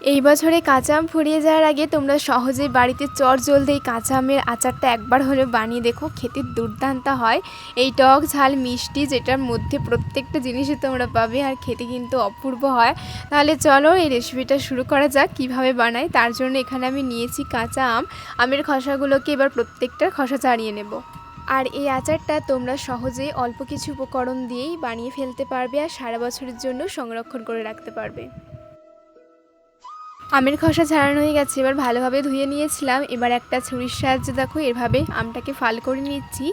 এই বছরে কাঁচা আম ফুরিয়ে যাওয়ার আগে তোমরা সহজেই বাড়িতে চট জলদি এই কাঁচা আমের আচারটা একবার হলেও বানিয়ে দেখো, খেতে দুর্দান্ত হয়। এই টক ঝাল মিষ্টি যেটার মধ্যে প্রত্যেকটা জিনিসই তোমরা পাবে আর খেতে কিন্তু অপূর্ব হয়। তাহলে চলো এই রেসিপিটা শুরু করা যাক, কীভাবে বানাই? তার জন্য এখানে আমি নিয়েছি কাঁচা আম। আমের খসাগুলোকে এবার প্রত্যেকটার খসা ছাড়িয়ে নেব। আর এই আচারটা তোমরা সহজেই অল্প কিছু উপকরণ দিয়েই বানিয়ে ফেলতে পারবে আর সারা বছরের জন্য সংরক্ষণ করে রাখতে পারবে। আমের খসা ছাড়ানো হয়ে গেছে, এবার ভালোভাবে ধুয়ে নিয়েছিলাম। এবার একটা ছুরির সাহায্যে দেখো, এভাবে আমটাকে ফাল করে নিচ্ছি।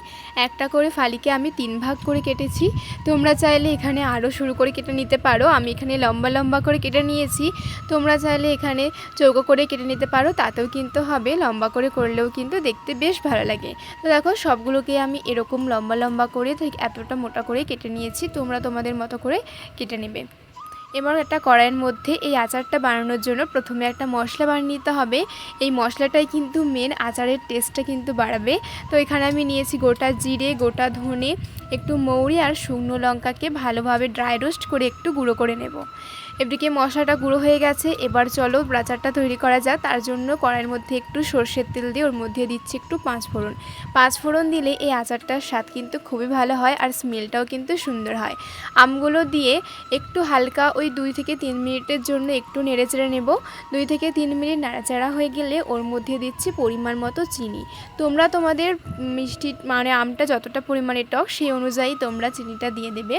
একটা করে ফালিকে আমি তিন ভাগ করে কেটেছি। তোমরা চাইলে এখানে আরও শুরু করে কেটে নিতে পারো। আমি এখানে লম্বা লম্বা করে কেটে নিয়েছি। তোমরা চাইলে এখানে চৌকো করে কেটে নিতে পারো। তাতেও কিন্তু হবে, লম্বা করে করলেও কিন্তু দেখতে বেশ ভালো লাগে। তো দেখো, সবগুলোকে আমি এরকম লম্বা লম্বা করে এতটা মোটা করে কেটে নিয়েছি। তোমরা তোমাদের মতো করে কেটে নেবে। এবার একটা কড়াইয়ের মধ্যে এই আচারটা বানানোর জন্য প্রথমে একটা মশলা বানিয়ে নিতে হবে। এই মশলাটাই কিন্তু মেন আচারের টেস্টটা কিন্তু বাড়াবে। তো এখানে আমি নিয়েছি গোটা জিরে, গোটা ধনে, একটু মৌরি আর শুকনো লঙ্কাকে ভালোভাবে ড্রাই রোস্ট করে একটু গুঁড়ো করে নেব। এদিকে মশলাটা গুঁড়ো হয়ে গেছে, এবার চলো আচারটা তৈরি করা যাক। তার জন্য কড়াইয়ের মধ্যে একটু সর্ষের তেল দিয়ে ওর মধ্যে দিচ্ছি একটু পাঁচ ফোড়ন। পাঁচ ফোড়ন দিলে এই আচারটার স্বাদ কিন্তু খুবই ভালো হয় আর স্মেলটাও কিন্তু সুন্দর হয়। আমগুলো দিয়ে একটু হালকা ওই দুই থেকে তিন মিনিটের জন্য একটু নেড়েচেড়ে নেব। দুই থেকে তিন মিনিট নাড়াচাড়া হয়ে গেলে ওর মধ্যে দিচ্ছি পরিমাণ মতো চিনি। তোমরা তোমাদের মিষ্টি মানে আমটা যতটা পরিমাণে টক, সেই অনুযায়ী তোমরা চিনিটা দিয়ে দেবে।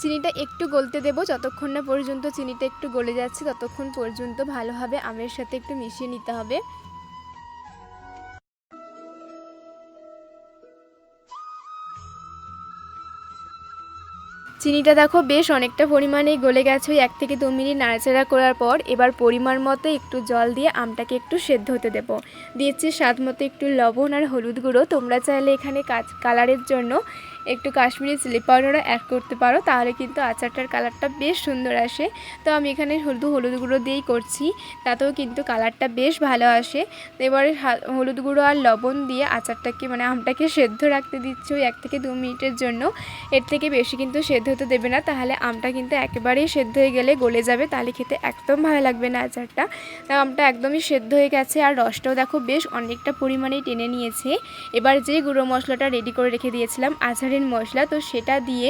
চিনিটা একটু গলতে দেবো। যতক্ষণ না পর্যন্ত চিনিটা একটু গলে যাচ্ছে, ততক্ষণ পর্যন্ত ভালোভাবে আমের সাথে একটু মিশিয়ে নিতে হবে। চিনিটা দেখো বেশ অনেকটা পরিমাণে গলে গেছে, ওই এক থেকে দু মিনিট নাড়াচাড়া করার পর এবার পরিমাণ মতো একটু জল দিয়ে আমটাকে একটু সেদ্ধ হতে দেবো। দিয়েছি স্বাদ মতো একটু লবণ আর হলুদ গুঁড়ো। তোমরা চাইলে এখানে কাজ, কালারের জন্য একটু কাশ্মীরি চিলি পাউডারও অ্যাড করতে পারো, তাহলে কিন্তু আচারটার কালারটা বেশ সুন্দর আসে। তো আমি এখানে হলুদ হলুদ গুঁড়ো দিয়েই করছি, তাতেও কিন্তু কালারটা বেশ ভালো আসে। এবারে হলুদ গুঁড়ো আর লবণ দিয়ে আচারটাকে মানে আমটাকে সেদ্ধ রাখতে দিচ্ছি ওই এক থেকে দু মিনিটের জন্য। এর থেকে বেশি কিন্তু সেদ্ধ হতে দেবে না, তাহলে আমটা কিন্তু একেবারেই সেদ্ধ হয়ে গেলে গলে যাবে, তাহলে খেতে একদম ভালো লাগবে না আচারটা। আমটা একদমই সেদ্ধ হয়ে গেছে আর রসটাও দেখো বেশ অনেকটা পরিমাণেই টেনে নিয়েছে। এবার যে গুঁড়ো মশলাটা রেডি করে রেখে দিয়েছিলাম আচারের মশলা, তো সেটা দিয়ে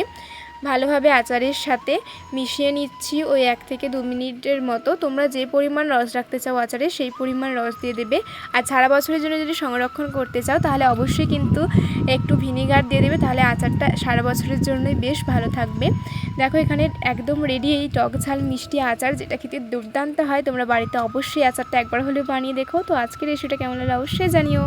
ভালোভাবে আচারের সাথে মিশিয়ে নিচ্ছি ওই এক থেকে দু মিনিটের মতো। তোমরা যে পরিমাণ রস রাখতে চাও আচারে, সেই পরিমাণ রস দিয়ে দেবে। আর সারা বছরের জন্য যদি সংরক্ষণ করতে চাও, তাহলে অবশ্যই কিন্তু একটু ভিনিগার দিয়ে দেবে, তাহলে আচারটা সারা বছরের জন্যই বেশ ভালো থাকবে। দেখো, এখানে একদম রেডি এই টক ঝাল মিষ্টি আচার, যেটা খেতে দুর্দান্ত হয়। তোমরা বাড়িতে অবশ্যই আচারটা একবার হলেও বানিয়ে দেখো। তো আজকের রেসিপিটা কেমন হলে অবশ্যই জানিও।